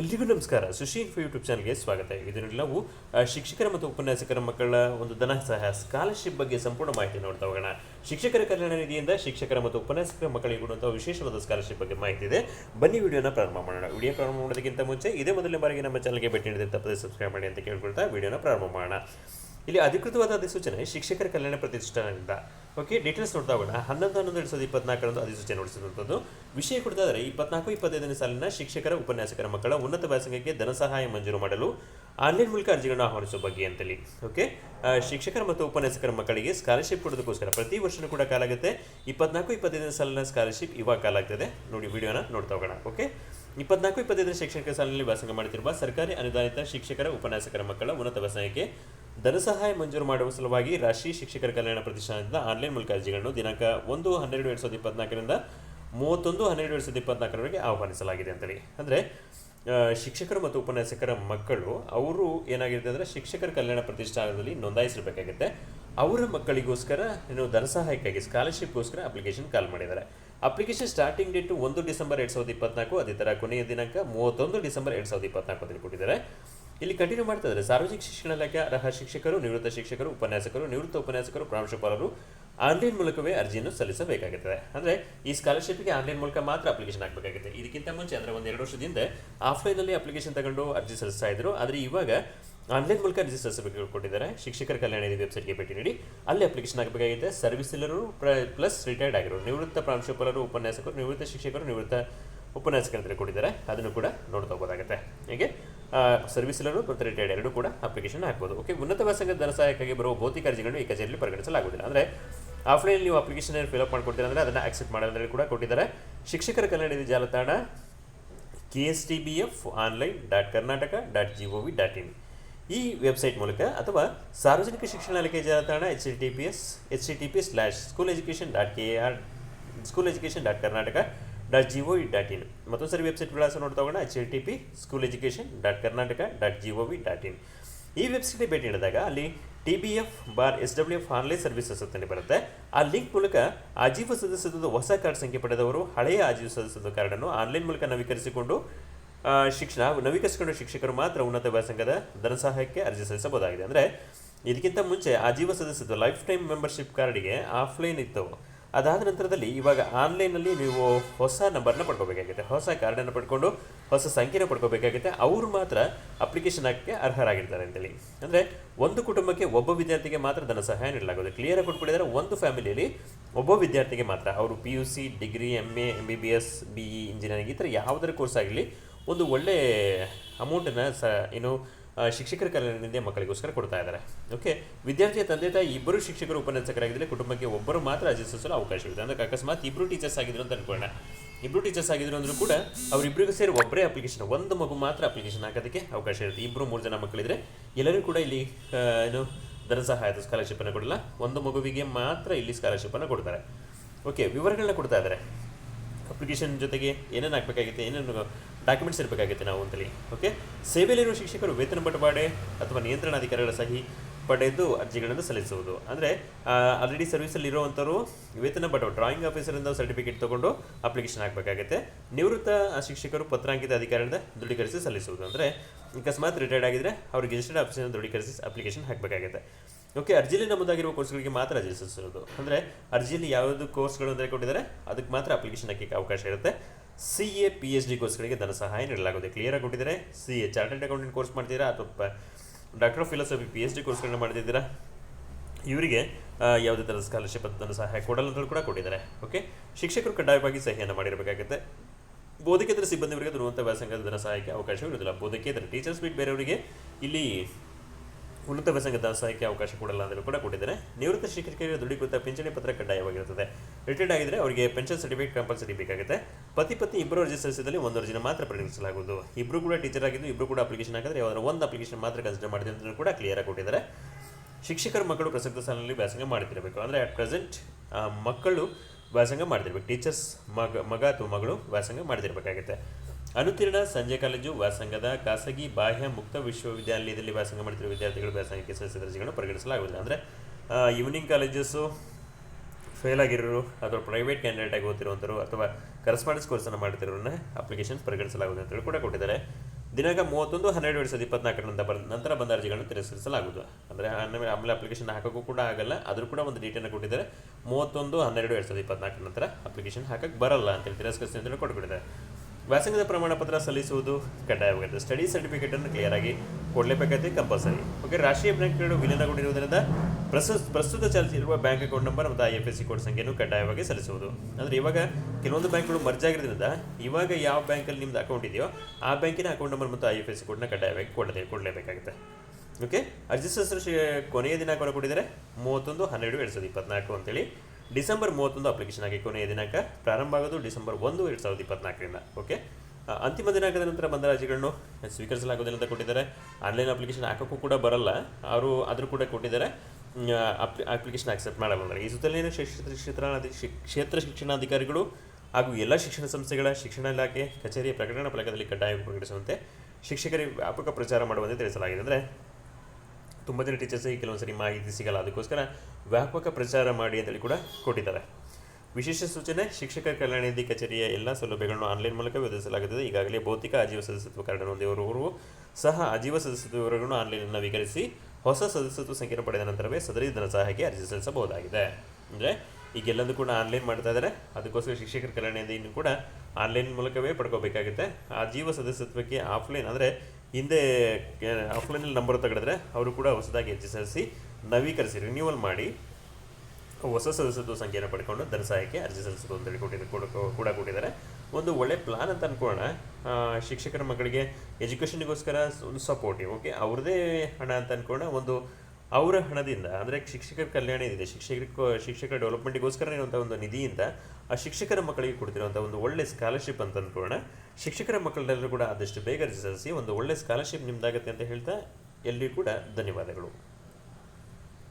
ಎಲ್ರಿಗೂ ನಮಸ್ಕಾರ. ಸುಶಿ info YouTube ಚಾನಲ್ಗೆ ಸ್ವಾಗತ. ಇದರಲ್ಲಿ ನಾವು ಶಿಕ್ಷಕರ ಮತ್ತು ಉಪನ್ಯಾಸಕರ ಮಕ್ಕಳ ಒಂದು ಧನ ಸಹ ಸ್ಕಾಲರ್ಶಿಪ್ ಬಗ್ಗೆ ಸಂಪೂರ್ಣ ಮಾಹಿತಿ ನೋಡ್ತಾ ಹೋಗೋಣ. ಶಿಕ್ಷಕರ ಕಲ್ಯಾಣ ನಿಧಿಯಿಂದ ಶಿಕ್ಷಕರ ಮತ್ತು ಉಪನ್ಯಾಸಕರ ಮಕ್ಕಳಿಗೆ ಕೊಡುವಂತಹ ವಿಶೇಷವಾದ ಸ್ಕಾಲರ್ಶಿಪ್ ಬಗ್ಗೆ ಮಾಹಿತಿ ಇದೆ. ಬನ್ನಿ ವಿಡಿಯೋನ ಪ್ರಾರಂಭ ಮಾಡೋಣ. ವಿಡಿಯೋ ಪ್ರಾರಂಭ ಮಾಡೋದಕ್ಕಿಂತ ಮುಂಚೆ ಇದೇ ಮೊದಲನೇ ಬಾರಿಗೆ ನಮ್ಮ ಚಾನಲ್ಗೆ ಭೇಟಿ ನೀಡಿದ ತಪ್ಪದೆ ಸಬ್ಸ್ಕ್ರೈಬ್ ಮಾಡಿ ಅಂತ ಕೇಳ್ಕೊಳ್ತಾ ವಿಡಿಯೋನ ಪ್ರಾರಂಭ ಮಾಡೋಣ. ಇಲ್ಲಿ ಅಧಿಕೃತವಾದ ಅಧಿಸೂಚನೆ ಶಿಕ್ಷಕರ ಕಲ್ಯಾಣ ಪ್ರತಿಷ್ಠಾನದಿಂದ. ಓಕೆ ಡೀಟೇಲ್ಸ್ ನೋಡ್ತಾ ಹೋಗೋಣ. ಹನ್ನೊಂದು ಹನ್ನೊಂದು, ಎರಡು ಸಾವಿರದ ಇಪ್ಪತ್ನಾಲ್ಕರಂದು ಅಧಿಸೂಚನೆ ಹೊರಡಿಸಿರುವಂಥದ್ದು ವಿಷಯ ಕೊಡ್ತಾ ಇಪ್ಪತ್ನಾಲ್ಕು, ಇಪ್ಪತ್ತೈದನೇ ಸಾಲಿನ ಶಿಕ್ಷಕರ, ಉಪನ್ಯಾಸಕರ ಮಕ್ಕಳ ಉನ್ನತ ವ್ಯಾಸಂಗಕ್ಕೆ ಧನ ಸಹಾಯ ಮಂಜೂರು ಮಾಡಲು ಆನ್ಲೈನ್ ಮೂಲಕ ಅರ್ಜಿಗಳನ್ನು ಆಹ್ವಾನಿಸುವ ಬಗ್ಗೆ ಅಂತೇಳಿ. ಓಕೆ ಶಿಕ್ಷಕರ ಮತ್ತು ಉಪನ್ಯಾಸಕರ ಮಕ್ಕಳಿಗೆ ಸ್ಕಾಲರ್ಶಿಪ್ ಕೊಡೋದಕ್ಕೋಸ್ಕರ ಪ್ರತಿ ವರ್ಷನೂ ಕೂಡ ಕಾಲಾಗುತ್ತೆ ಇಪ್ಪತ್ನಾಲ್ಕು, ಇಪ್ಪತ್ತೈದನೇ ಸಾಲಿನ ಸ್ಕಾಲರ್ಶಿಪ್ ಇವಾಗ ಕಾಲಾಗ್ತದೆ ನೋಡಿ ವಿಡಿಯೋನ ನೋಡ್ತಾ ಹೋಗೋಣ. ಓಕೆ ಇಪ್ಪತ್ನಾಲ್ಕು, ಇಪ್ಪತ್ತೈದನೇ ಶೈಕ್ಷಣಿಕ ಸಾಲಿನಲ್ಲಿ ವ್ಯಾಸಂಗ ಮಾಡುತ್ತಿರುವ ಸರ್ಕಾರಿ ಅನುದಾನಿತ ಶಿಕ್ಷಕರ, ಉಪನ್ಯಾಸಕರ ಮಕ್ಕಳ ಉನ್ನತ ವ್ಯಾಸಂಗಕ್ಕೆ ಧನ ಸಹಾಯ ಮಂಜೂರು ಮಾಡುವ ಸಲುವಾಗಿ ರಾಷ್ಟ್ರೀಯ ಶಿಕ್ಷಕರ ಕಲ್ಯಾಣ ಪ್ರತಿಷ್ಠಾನದಿಂದ ಆನ್ಲೈನ್ ಮೂಲಕ ಅರ್ಜಿಗಳನ್ನು ದಿನಾಂಕ ಒಂದು ಹನ್ನೆರಡು ಎರಡು ಸಾವಿರದ ಇಪ್ಪತ್ನಾಲ್ಕರಿಂದ ಮೂವತ್ತೊಂದು ಹನ್ನೆರಡು ಎರಡು ಸಾವಿರದ ಇಪ್ಪತ್ನಾಲ್ಕರವರೆಗೆ ಆಹ್ವಾನಿಸಲಾಗಿದೆ ಅಂತೇಳಿ. ಅಂದರೆ ಶಿಕ್ಷಕರು ಮತ್ತು ಉಪನ್ಯಾಸಕರ ಮಕ್ಕಳು, ಅವರು ಏನಾಗಿರುತ್ತೆ ಅಂದರೆ ಶಿಕ್ಷಕರ ಕಲ್ಯಾಣ ಪ್ರತಿಷ್ಠಾನದಲ್ಲಿ ನೋಂದಾಯಿಸಿರಬೇಕಾಗುತ್ತೆ. ಅವರ ಮಕ್ಕಳಿಗೋಸ್ಕರ ಏನು ಧನಸಹಾಯಕ್ಕಾಗಿ ಸ್ಕಾಲರ್ಶಿಪ್ಗೋಸ್ಕರ ಅಪ್ಲಿಕೇಶನ್ ಕಾಲ್ ಮಾಡಿದ್ದಾರೆ. ಅಪ್ಲಿಕೇಶನ್ ಸ್ಟಾರ್ಟಿಂಗ್ ಡೇಟು ಒಂದು ಡಿಸೆಂಬರ್ ಎರಡು ಸಾವಿರದ ಇಪ್ಪತ್ನಾಲ್ಕು, ಅದೇ ಥರ ಕೊನೆಯ ದಿನಾಂಕ ಮೂವತ್ತೊಂದು ಡಿಸೆಂಬರ್ ಎರಡು ಸಾವಿರದ ಇಪ್ಪತ್ನಾಲ್ಕು ಕೊಟ್ಟಿದ್ದಾರೆ. ಇಲ್ಲಿ ಕಂಟಿನ್ಯೂ ಮಾಡ್ತಾ ಇದ್ದಾರೆ. ಸಾರ್ವಜನಿಕ ಶಿಕ್ಷಣ ಇಲಾಖೆ, ಅರ್ಹ ಶಿಕ್ಷಕರು, ನಿವೃತ್ತ ಶಿಕ್ಷಕರು, ಉಪನ್ಯಾಸಕರು, ನಿವೃತ್ತ ಉಪನ್ಯಾಸಕರು, ಪ್ರಾಂಶುಪಾಲರು ಆನ್ಲೈನ್ ಮೂಲಕವೇ ಅರ್ಜಿಯನ್ನು ಸಲ್ಲಿಸಬೇಕಾಗುತ್ತದೆ. ಅಂದರೆ ಈ ಸ್ಕಾಲರ್ಶಿಪ್ಗೆ ಆನ್ಲೈನ್ ಮೂಲಕ ಮಾತ್ರ ಅಪ್ಲಿಕೇಶನ್ ಹಾಕಬೇಕಾಗುತ್ತೆ ಇದಕ್ಕಿಂತ ಮುಂಚೆ ಅಂದರೆ ಒಂದು ಎರಡು ವರ್ಷದಿಂದ ಆಫ್ಲೈನಲ್ಲಿ ಅಪ್ಲಿಕೇಶನ್ ತಗೊಂಡು ಅರ್ಜಿ ಸಲ್ಲಿಸ್ತಾ ಇದ್ರು. ಆದರೆ ಇವಾಗ ಆನ್ಲೈನ್ ಮೂಲಕ ಅರ್ಜಿ ಸಲ್ಲಿಸಬೇಕು ಕೊಟ್ಟಿದ್ದಾರೆ. ಶಿಕ್ಷಕರ ಕಲ್ಯಾಣ ವೆಬ್ಸೈಟ್ಗೆ ಭೇಟಿ ನೀಡಿ ಅಲ್ಲಿ ಅಪ್ಲಿಕೇಶನ್ ಹಾಕಬೇಕಾಗಿದೆ ಸರ್ವಿಸ್ ಇಲ್ಲರೂ ಪ್ಲಸ್ ರಿಟೈರ್ಡ್ ಆಗಿರೋರು ನಿವೃತ್ತ ಪ್ರಾಂಶುಪಾಲರು, ಉಪನ್ಯಾಸಕರು, ನಿವೃತ್ತ ಶಿಕ್ಷಕರು, ನಿವೃತ್ತ ಉಪನ್ಯಾಸಕರಂತೆ ಕೊಟ್ಟಿದ್ದಾರೆ. ಅದನ್ನು ಕೂಡ ನೋಡ್ತಾ ಹೋಗೋದಾಗುತ್ತೆ. ಹೀಗೆ? ಸರ್ವಿಸ್ ಇಲ್ಲರು ಮತ್ತು ರಿಟೈರ್ಡ್ ಎರಡೂ ಕೂಡ ಅಪ್ಲಿಕೇಶನ್ ಹಾಕ್ಬೋದು. ಓಕೆ ಉನ್ನತ ವ್ಯಾಸಂಗದ ಧನ ಸಹಾಯಕ್ಕಾಗಿ ಬರುವ ಭೌತಿಕ ಅರ್ಜಿಗಳನ್ನು ಈ ಕಚೇರಿಯಲ್ಲಿ ಪರಿಗಣಿಸಲಾಗುವುದಿಲ್ಲ. ಅಂದರೆ ಆಫ್ಲೈನ್ ನೀವು ಅಪ್ಲಿಕೇಶನ್ ಫಿಲಪ್ ಮಾಡ್ಕೊಡ್ತೀರ ಅಂದರೆ ಅದನ್ನು ಆಕ್ಸೆಪ್ಟ್ ಮಾಡೋದ್ರಲ್ಲಿ ಕೂಡ ಕೊಟ್ಟಿದ್ದಾರೆ. ಶಿಕ್ಷಕರ ಕಲ್ಯಾಣ ನಿಧಿ ಜಾಲತಾಣ, K S T B F online dot Karnataka dot G O V dot in ಈ ವೆಬ್ಸೈಟ್ ಮೂಲಕ ಅಥವಾ ಸಾರ್ವಜನಿಕ ಶಿಕ್ಷಣ ಇಲಾಖೆ ಜಾಲತಾಣ H T P S H T P slash school education dot K R school education dot Karnataka dot G O V dot in. ಮತ್ತೊಂದು ಸರಿ website ವಿಳಾಸ ನೋಡ್ತಾ ಹೋಗೋಣ H T P school education dot Karnataka dot G O V dot in ಈ ವೆಬ್ಸೈಟ್ಗೆ ಭೇಟಿ ನೀಡಿದಾಗ ಅಲ್ಲಿ T B F bar S W F online services ಅಂತಲೇ ಬರುತ್ತೆ. ಆ ಲಿಂಕ್ ಮೂಲಕ ಆಜೀವ ಸದಸ್ಯತ್ವದ ಹೊಸ ಕಾರ್ಡ್ ಸಂಖ್ಯೆ ಪಡೆದವರು ಹಳೆಯ ಆಜೀವ ಸದಸ್ಯತ್ವ ಕಾರ್ಡನ್ನು ಆನ್ಲೈನ್ ಮೂಲಕ ನವೀಕರಿಸಿಕೊಂಡು ಶಿಕ್ಷಣ, ನವೀಕರಿಸಿಕೊಂಡ ಶಿಕ್ಷಕರು ಮಾತ್ರ ಉನ್ನತ ವ್ಯಾಸಂಗದ ಧನ ಸಹಾಯಕ್ಕೆ ಅರ್ಜಿ ಸಲ್ಲಿಸಬಹುದಾಗಿದೆ. ಅಂದರೆ ಇದಕ್ಕಿಂತ ಮುಂಚೆ ಆಜೀವ ಸದಸ್ಯತ್ವ ಲೈಫ್ ಟೈಮ್ ಮೆಂಬರ್ಶಿಪ್ ಕಾರ್ಡ್ಗೆ ಆಫ್ಲೈನ್ ಇತ್ತು. ಅದಾದ ನಂತರದಲ್ಲಿ ಇವಾಗ ಆನ್ಲೈನಲ್ಲಿ ನೀವು ಹೊಸ ನಂಬರ್ನ ಪಡ್ಕೋಬೇಕಾಗುತ್ತೆ. ಹೊಸ ಕಾರ್ಡನ್ನು ಪಡ್ಕೊಂಡು ಹೊಸ ಸಂಖ್ಯೆನ ಪಡ್ಕೋಬೇಕಾಗುತ್ತೆ. ಅವರು ಮಾತ್ರ ಅಪ್ಲಿಕೇಶನ್ ಹಾಕಕ್ಕೆ ಅರ್ಹರಾಗಿರ್ತಾರೆ ಅಂತೇಳಿ. ಅಂದರೆ ಒಂದು ಕುಟುಂಬಕ್ಕೆ ಒಬ್ಬ ವಿದ್ಯಾರ್ಥಿಗೆ ಮಾತ್ರ ಧನ ಸಹಾಯ ನೀಡಲಾಗುತ್ತೆ ಕ್ಲಿಯರ್ ಕೊಟ್ಬಿಟ್ಟಿದ್ರೆ ಒಂದು ಫ್ಯಾಮಿಲಿಯಲ್ಲಿ ಒಬ್ಬ ವಿದ್ಯಾರ್ಥಿಗೆ ಮಾತ್ರ. ಅವರು P U C degree M A M B B S B E engineering ಈ ಥರ ಯಾವುದರ ಕೋರ್ಸ್ ಆಗಲಿ ಒಂದು ಒಳ್ಳೆ ಅಮೌಂಟನ್ನು ಸ ಏನು ಶಿಕ್ಷಕರ ಕಲ್ಯಾಣದಿಂದ ಮಕ್ಕಳಿಗೋಸ್ಕರ ಕೊಡ್ತಾ ಇದ್ದಾರೆ. ಓಕೆ ವಿದ್ಯಾರ್ಥಿಯ ತಂದೆ ತಾಯಿ ಇಬ್ಬರು ಶಿಕ್ಷಕರು ಉಪನ್ಯಾಸಕರಾಗಿದ್ದರೆ ಕುಟುಂಬಕ್ಕೆ ಒಬ್ಬರು ಮಾತ್ರ ಅರ್ಜಿಸಲು ಅವಕಾಶವಿದೆ. ಅಂದರೆ ಅಕಸ್ಮಾತ್ ಇಬ್ಬರು ಟೀಚರ್ಸ್ ಆಗಿದ್ರು ಅಂತ ಅನ್ಕೊಳ್ಳೋಣ. ಇಬ್ಬರು ಟೀಚರ್ಸ್ ಆಗಿದ್ರು ಅಂದರೂ ಕೂಡ ಅವರಿಬ್ಬರಿಗೂ ಸೇರಿ ಒಬ್ಬರೇ ಅಪ್ಲಿಕೇಶನ್ ಒಂದು ಮಗು ಮಾತ್ರ ಅಪ್ಲಿಕೇಶನ್ ಹಾಕೋದಕ್ಕೆ ಅವಕಾಶ ಇರುತ್ತೆ. ಇಬ್ಬರು ಮೂರು ಜನ ಮಕ್ಕಳಿದ್ರೆ ಎಲ್ಲರೂ ಕೂಡ ಇಲ್ಲಿ ಏನು, ಧನ ಸಹಾಯದ ಸ್ಕಾಲರ್ಶಿಪ್ಪನ್ನು ಕೊಡಲ್ಲ. ಒಂದು ಮಗುವಿಗೆ ಮಾತ್ರ ಇಲ್ಲಿ ಸ್ಕಾಲರ್ಶಿಪ್ಪನ್ನು ಕೊಡ್ತಾರೆ. ಓಕೆ ವಿವರಗಳನ್ನ ಕೊಡ್ತಾ ಇದ್ದಾರೆ. ಅಪ್ಲಿಕೇಶನ್ ಜೊತೆಗೆ ಏನೇನು ಹಾಕ್ಬೇಕಾಗಿತ್ತು? ಏನೇನು ಡಾಕ್ಯುಮೆಂಟ್ಸ್ ಇರಬೇಕಾಗುತ್ತೆ ನಾವು ಅಂತೇಳಿ. ಓಕೆ ಸೇವೆಯಲ್ಲಿರುವ ಶಿಕ್ಷಕರು ವೇತನ ಬಟವಾಡೆ ಅಥವಾ ನಿಯಂತ್ರಣಾಧಿಕಾರಿಗಳ ಸಹಿ ಪಡೆದು ಅರ್ಜಿಗಳನ್ನು ಸಲ್ಲಿಸುವುದು. ಅಂದರೆ ಆಲ್ರೆಡಿ ಸರ್ವಿಸಲ್ಲಿ ಇರುವಂಥವರು ವೇತನ ಬಟ ಡ್ರಾಯಿಂಗ್ ಆಫೀಸರಿಂದ ಸರ್ಟಿಫಿಕೇಟ್ ತೊಗೊಂಡು ಅಪ್ಲಿಕೇಶನ್ ಹಾಕಬೇಕಾಗುತ್ತೆ. ನಿವೃತ್ತ ಶಿಕ್ಷಕರು ಪತ್ರಾಂಕಿತ ಅಧಿಕಾರಿಯಿಂದ ದೃಢೀಕರಿಸಿ ಸಲ್ಲಿಸುವುದು. ಅಂದರೆ, ಅಕಸ್ಮಾತ್ ರಿಟೈರ್ಡ್ ಆಗಿದ್ರೆ ಅವ್ರಿಗೆ ರಿಜಿಸ್ಟರ್ಡ್ ಆಫೀಸಿಂದ ದೃಢೀಕರಿಸಿ ಅಪ್ಲಿಕೇಶನ್ ಹಾಕಬೇಕಾಗುತ್ತೆ. ಓಕೆ ಅರ್ಜಿಯಲ್ಲಿ ನಮ್ಮದಾಗಿರುವ ಕೋರ್ಸ್ಗಳಿಗೆ ಮಾತ್ರ ಅರ್ಜಿ ಸಲ್ಲಿಸೋದು ಅಂದರೆ, ಅರ್ಜಿಯಲ್ಲಿ ಯಾವುದು ಕೋರ್ಸ್ಗಳು ಅಂದರೆ ಕೊಟ್ಟಿದ್ದಾರೆ, ಅದಕ್ಕೆ ಮಾತ್ರ ಅಪ್ಲಿಕೇಶನ್ ಹಾಕಕ್ಕೆ ಅವಕಾಶ ಇರುತ್ತೆ. C A P H D ಕೋರ್ಸ್ಗಳಿಗೆ ಧನ ಸಹಾಯ ನೀಡಲಾಗುತ್ತೆ ಕ್ಲಿಯರಾಗಿ ಕೊಟ್ಟಿದ್ದಾರೆ C A chartered accountant course ಮಾಡ್ತೀರಾ ಅಥವಾ doctor of philosophy P H D ಕೋರ್ಸ್ಗಳನ್ನ ಮಾಡ್ತಿದ್ದೀರಾ? ಇವರಿಗೆ ಯಾವುದೇ ಥರದ ಸ್ಕಾಲರ್ಶಿಪ್ ಧನ ಸಹಾಯ ಕೊಡಲ್ಲ ಅಂತ ಕೂಡ ಕೊಟ್ಟಿದ್ದಾರೆ. ಓಕೆ ಶಿಕ್ಷಕರು ಕಡ್ಡಾಯವಾಗಿ ಸಹಿಯನ್ನು ಮಾಡಿರಬೇಕಾಗುತ್ತೆ. ಬೋಧಕೇತರ ಸಿಬ್ಬಂದಿಯವರಿಗೆ ದುರುವಂಥ ವ್ಯಾಸಂಗದ ಧನ ಸಹಾಯಕ್ಕೆ ಅವಕಾಶವಿರುವುದಿಲ್ಲ. ಬೋಧಕೇತರ ಟೀಚರ್ಸ್ ಬಿಟ್ಟು ಬೇರೆಯವರಿಗೆ ಇಲ್ಲಿ ಉನ್ನತ ವ್ಯಾಸಂಗ ಧನ ಸಹಾಯಕ್ಕೆ ಅವಕಾಶ ಕೊಡಲ್ಲ ಅಂದರೂ ಕೂಡ ಕೊಟ್ಟಿದ್ದಾರೆ. ನಿವೃತ್ತ ಶಿಕ್ಷಕರಿಗೆ ದೃಢೀಕೃತ ಪಿಂಚಣಿ ಪತ್ರ ಕಡ್ಡಾಯವಾಗಿರುತ್ತದೆ. ರಿಟೈರ್ಡ್ ಆಗಿದ್ರೆ ಅವರಿಗೆ ಪೆನ್ಷನ್ ಸರ್ಟಿಫಿಕೇಟ್ ಕಂಪಲ್ಸರಿ ಬೇಕಾಗುತ್ತೆ. ಪತಿ ಪತ್ನಿ ಇಬ್ಬರು ಅರ್ಜಿ ಸಲ್ಲಿಸಿದಲ್ಲಿ ಒಂದು ಅರ್ಜಿನ ಮಾತ್ರ ಪರಿಗಣಿಸಲಾಗುವುದು. ಇಬ್ಬರು ಕೂಡ ಟೀಚರ್ ಆಗಿದ್ದು ಇಬ್ಬರು ಕೂಡ ಅಪ್ಲಿಕೇಶನ್ ಹಾಕಿದ್ರೆ ಯಾವ್ದಾದ್ರು ಒಂದು ಅಪ್ಲಿಕೇಶನ್ ಮಾತ್ರ ಕನ್ಸಿಡರ್ ಮಾಡಿದೆ ಅಂತ ಕೂಡ ಕ್ಲಿಯರ್ ಆಗಿ ಕೊಟ್ಟಿದ್ದಾರೆ. ಶಿಕ್ಷಕರ ಮಕ್ಕಳು ಪ್ರಸಕ್ತ ಸಾಲಿನಲ್ಲಿ ವ್ಯಾಸಂಗ ಮಾಡ್ತಿರಬೇಕು. ಅಂದರೆ ಅಟ್ ಪ್ರೆಸೆಂಟ್ ಮಕ್ಕಳು ವ್ಯಾಸಂಗ ಮಾಡ್ತಿರ್ಬೇಕು. ಟೀಚರ್ಸ್ ಮಗ ಮಗ ಅಥವಾ ಮಗಳು ವ್ಯಾಸಂಗ ಮಾಡ್ತಿರ್ಬೇಕಾಗುತ್ತೆ. ಅನುತ್ತೀರ್ಣ ಸಂಜೆ ಕಾಲೇಜು ವ್ಯಾಸಂಗದ ಖಾಸಗಿ ಬಾಹ್ಯ ಮುಕ್ತ ವಿಶ್ವವಿದ್ಯಾಲಯದಲ್ಲಿ ವ್ಯಾಸಂಗ ಮಾಡುತ್ತಿರುವ ವಿದ್ಯಾರ್ಥಿಗಳು ವ್ಯಾಸಂಗಕ್ಕೆ ಸಲ್ಲಿಸಿದ ಅರ್ಜಿಗಳನ್ನು ಪರಿಗಣಿಸಲಾಗುವುದಿಲ್ಲ. ಅಂದರೆ ಈವ್ನಿಂಗ್ ಕಾಲೇಜಸ್ಸು ಫೇಲ್ ಆಗಿರೋರು ಅಥವಾ ಪ್ರೈವೇಟ್ ಕ್ಯಾಂಡಿಡೇಟ್ ಆಗಿ ಓದ್ತಿರುವಂಥವ್ರು ಅಥವಾ ಕರೆಸ್ಪಾಂಡೆನ್ಸ್ ಕೋರ್ಸನ್ನು ಮಾಡ್ತಿರೋರನ್ನ ಅಪ್ಲಿಕೇಶನ್ ಪರಿಗಣಿಸಲಾಗುವುದು ಅಂತೇಳಿ ಕೂಡ ಕೊಟ್ಟಿದ್ದಾರೆ. ದಿನಾಂಕ ಮೂವತ್ತೊಂದು, ಹನ್ನೆರಡು ಎರಡು ಸಾವಿರದ ಇಪ್ಪತ್ನಾಲ್ಕರಿಂದ ಬಂದ ನಂತರ ಬಂದ ಅರ್ಜಿಗಳನ್ನು ತಿರಸ್ಕರಿಸಲಾಗುವುದು. ಅಂದರೆ ಆಮೇಲೆ ಆಮೇಲೆ ಅಪ್ಲಿಕೇಶನ್ ಹಾಕೋಕ್ಕೂ ಕೂಡ ಆಗಲ್ಲ ಅದ್ರ ಕೂಡ ಒಂದು ಡೇಟನ್ನು ಕೊಟ್ಟಿದ್ದಾರೆ. ಮೂವತ್ತೊಂದು, ಹನ್ನೆರಡು ಎರಡು ಸಾವಿರದ ಇಪ್ಪತ್ನಾಲ್ಕರ ನಂತರ ಅಪ್ಲಿಕೇಶನ್ ಹಾಕಕ್ಕೆ ಬರಲ್ಲ ಅಂತೇಳಿ ತಿರಸ್ಕರಿಸಿ ಅಂತೇಳಿ ಕೊಟ್ಬಿಟ್ಟಿದ್ದಾರೆ. ವ್ಯಾಸಂಗದ ಪ್ರಮಾಣ ಪತ್ರ ಸಲ್ಲಿಸುವುದು ಕಡ್ಡಾಯವಾಗಿದೆ. ಸ್ಟಡಿ ಸರ್ಟಿಫಿಕೇಟನ್ನು ಕ್ಲಿಯರ್ ಆಗಿ ಕೊಡಲೇಬೇಕಾಗುತ್ತೆ ಕಂಪಲ್ಸರಿ ಓಕೆ ರಾಷ್ಟ್ರೀಯ ಬ್ಯಾಂಕ್ಗಳು ವಿಲೀನಗೊಂಡಿರುವುದರಿಂದ ಪ್ರಸ್ತುತ ಪ್ರಸ್ತುತ ಚಾಲ್ತಿಯಿರುವ ಬ್ಯಾಂಕ್ ಅಕೌಂಟ್ ನಂಬರ್ ಮತ್ತು I F S C code ಸಂಖ್ಯೆಯನ್ನು ಕಡ್ಡಾಯವಾಗಿ ಸಲ್ಲಿಸುವುದು. ಅಂದರೆ ಇವಾಗ ಕೆಲವೊಂದು ಬ್ಯಾಂಕ್ಗಳು ಮರ್ಜ್ ಆಗಿರೋದ್ರಿಂದ ಇವಾಗ ಯಾವ ಬ್ಯಾಂಕಲ್ಲಿ ನಿಮ್ದು ಅಕೌಂಟ್ ಇದೆಯೋ ಆ ಬ್ಯಾಂಕಿನ ಅಕೌಂಟ್ ನಂಬರ್ ಮತ್ತು ಐ ಎಫ್ ಎಸ್ ಸಿ ಕೋಡ್ನ ಕಡ್ಡಾಯವಾಗಿ ಕೊಡದೆ, ಕೊಡಲೇಬೇಕಾಗುತ್ತೆ. ಓಕೆ ಅರ್ಜಿ ಸಲ್ಲಿಸಲು ಕೊನೆಯ ದಿನಾಂಕವನ್ನು ಕೊಟ್ಟಿದ್ದಾರೆ ಮೂವತ್ತೊಂದು ಹನ್ನೆರಡು ಎರಡು ಸಾವಿರದ ಇಪ್ಪತ್ನಾಲ್ಕು ಅಂತೇಳಿ ಡಿಸೆಂಬರ್ ಮೂವತ್ತೊಂದು ಅಪ್ಲಿಕೇಶನ್ ಆಗಿ ಕೊನೆಯ ದಿನಾಂಕ, ಪ್ರಾರಂಭ ಆಗೋದು ಡಿಸೆಂಬರ್ ಒಂದು, ಎರಡು ಸಾವಿರದ ಇಪ್ಪತ್ನಾಲ್ಕರಿಂದ ಓಕೆ ಅಂತಿಮ ದಿನಾಂಕದ ನಂತರ ಬಂದ ರಾಜ್ಯಗಳನ್ನು ಸ್ವೀಕರಿಸಲಾಗುವುದಿಲ್ಲ ಅಂತ ಕೊಟ್ಟಿದ್ದಾರೆ. ಆನ್ಲೈನ್ ಅಪ್ಲಿಕೇಶನ್ ಹಾಕೋಕ್ಕೂ ಕೂಡ ಬರಲ್ಲ. ಅವರು ಆದರೂ ಕೂಡ ಕೊಟ್ಟಿದ್ದಾರೆ. ಅಪ್ಲಿ ಅಪ್ಲಿಕೇಶನ್ ಅಕ್ಸೆಪ್ಟ್ ಮಾಡಲ್ಲ ಈ ಸುತ್ತಲಿನ ಕ್ಷೇತ್ರ ಕ್ಷೇತ್ರ ಶಿಕ್ಷಣಾಧಿಕಾರಿಗಳು ಹಾಗೂ ಎಲ್ಲ ಶಿಕ್ಷಣ ಸಂಸ್ಥೆಗಳ ಶಿಕ್ಷಣ ಇಲಾಖೆ, ಕಚೇರಿಯ ಪ್ರಕಟಣಾ ಫಲಕದಲ್ಲಿ ಕಡ್ಡಾಯವಾಗಿ ಪ್ರಕಟಿಸುವಂತೆ ಶಿಕ್ಷಕರಿಗೆ ವ್ಯಾಪಕ ಪ್ರಚಾರ ಮಾಡುವಂತೆ ತಿಳಿಸಲಾಗಿದೆ. ಅಂದರೆ ತುಂಬ ಜನ ಟೀಚರ್ಸಿಗೆ ಕೆಲವೊಂದು ಸರಿ ಮಾಹಿತಿ ಸಿಗಲ್ಲ. ಅದಕ್ಕೋಸ್ಕರ ವ್ಯಾಪಕ ಪ್ರಚಾರ ಮಾಡಿ ಅಂತೇಳಿ ಕೂಡ ಕೊಟ್ಟಿದ್ದಾರೆ. ವಿಶೇಷ ಸೂಚನೆ ಶಿಕ್ಷಕರ ಕಲ್ಯಾಣ ನಿಧಿ ಕಚೇರಿಯ ಎಲ್ಲ ಸೌಲಭ್ಯಗಳನ್ನು ಆನ್ಲೈನ್ ಮೂಲಕ ಒದಗಿಸಲಾಗುತ್ತದೆ ಈಗಾಗಲೇ ಭೌತಿಕ ಆಜೀವ ಸದಸ್ಯತ್ವ ಕಾರ್ಡ್ ಹೊಂದಿರುವವರು ಸಹ ಆಜೀವ ಸದಸ್ಯತ್ವ ವಿವರಗಳನ್ನು ಆನ್ಲೈನ್ ನವೀಕರಿಸಿ ಹೊಸ ಸದಸ್ಯತ್ವ ಸಂಖ್ಯೆಯನ್ನು ಪಡೆದ ನಂತರವೇ ಸದರಿ ಧನ ಸಹಾಯಕ್ಕೆ ಅರ್ಜಿ ಸಲ್ಲಿಸಬಹುದಾಗಿದೆ. ಅಂದರೆ ಈಗೆಲ್ಲದೂ ಕೂಡ ಆನ್ಲೈನ್ ಮಾಡ್ತಾ ಇದ್ದಾರೆ. ಅದಕ್ಕೋಸ್ಕರ ಶಿಕ್ಷಕರ ಕಲ್ಯಾಣ ನಿಧಿಯನ್ನು ಕೂಡ ಆನ್ಲೈನ್ ಮೂಲಕವೇ ಪಡ್ಕೋಬೇಕಾಗುತ್ತೆ. ಆ ಜೀವ ಸದಸ್ಯತ್ವಕ್ಕೆ ಆಫ್ಲೈನ್ ಅಂದರೆ ಹಿಂದೆ ಆಫ್ಲೈನಲ್ಲಿ ನಂಬರ್ ತೆಗೆದ್ರೆ ಅವರು ಕೂಡ ಹೊಸದಾಗಿ ಅರ್ಜಿ ಸಲ್ಲಿಸಿ ನವೀಕರಿಸಿ ರಿನ್ಯೂವಲ್ ಮಾಡಿ. ಹೊಸ ಸದಸ್ಯತ್ವ ಸಂಖ್ಯೆಯನ್ನು ಪಡ್ಕೊಂಡು ಧನ ಸಹಾಯಕ್ಕೆ ಅರ್ಜಿ ಸಲ್ಲಿಸೋದು ಅಂತೇಳಿ ಕೊಟ್ಟಿದ್ದು, ಕೂಡ ಕೂಡ ಕೊಟ್ಟಿದ್ದಾರೆ. ಒಂದು ಒಳ್ಳೆ ಪ್ಲಾನ್ ಅಂತ ಅಂದ್ಕೊಳ್ಳೋಣ ಶಿಕ್ಷಕರ ಮಕ್ಕಳಿಗೆ ಎಜುಕೇಷನ್ಗೋಸ್ಕರ ಒಂದು ಸಪೋರ್ಟಿವ್ ಓಕೆ ಅವ್ರದ್ದೇ ಹಣ ಅಂತ ಅನ್ಕೊಳ್ಳೋಣ. ಒಂದು ಅವರ ಹಣದಿಂದ, ಅಂದರೆ ಶಿಕ್ಷಕರ ಕಲ್ಯಾಣ ಇದೆ, ಶಿಕ್ಷಕರ ಶಿಕ್ಷಕರ ಡೆವಲಪ್ಮೆಂಟ್ಗೋಸ್ಕರ ಇರುವಂಥ ಒಂದು ನಿಧಿಯಿಂದ ಆ ಶಿಕ್ಷಕರ ಮಕ್ಕಳಿಗೆ ಕೊಡ್ತಿರುವಂಥ ಒಂದು ಒಳ್ಳೆ ಸ್ಕಾಲರ್ಶಿಪ್ ಅಂತ ಅಂದ್ಕೊಳ್ಳೋಣ ಶಿಕ್ಷಕರ ಮಕ್ಕಳೆಲ್ಲರೂ ಕೂಡ ಆದಷ್ಟು ಬೇಗ ಅರ್ಜಿ ಸಲ್ಲಿಸಿ ಒಂದು ಒಳ್ಳೆ ಸ್ಕಾಲರ್ಶಿಪ್ ನಿಮ್ದಾಗುತ್ತೆ ಅಂತ ಹೇಳ್ತಾ ಎಲ್ಲಿಯೂ ಕೂಡ ಧನ್ಯವಾದಗಳು.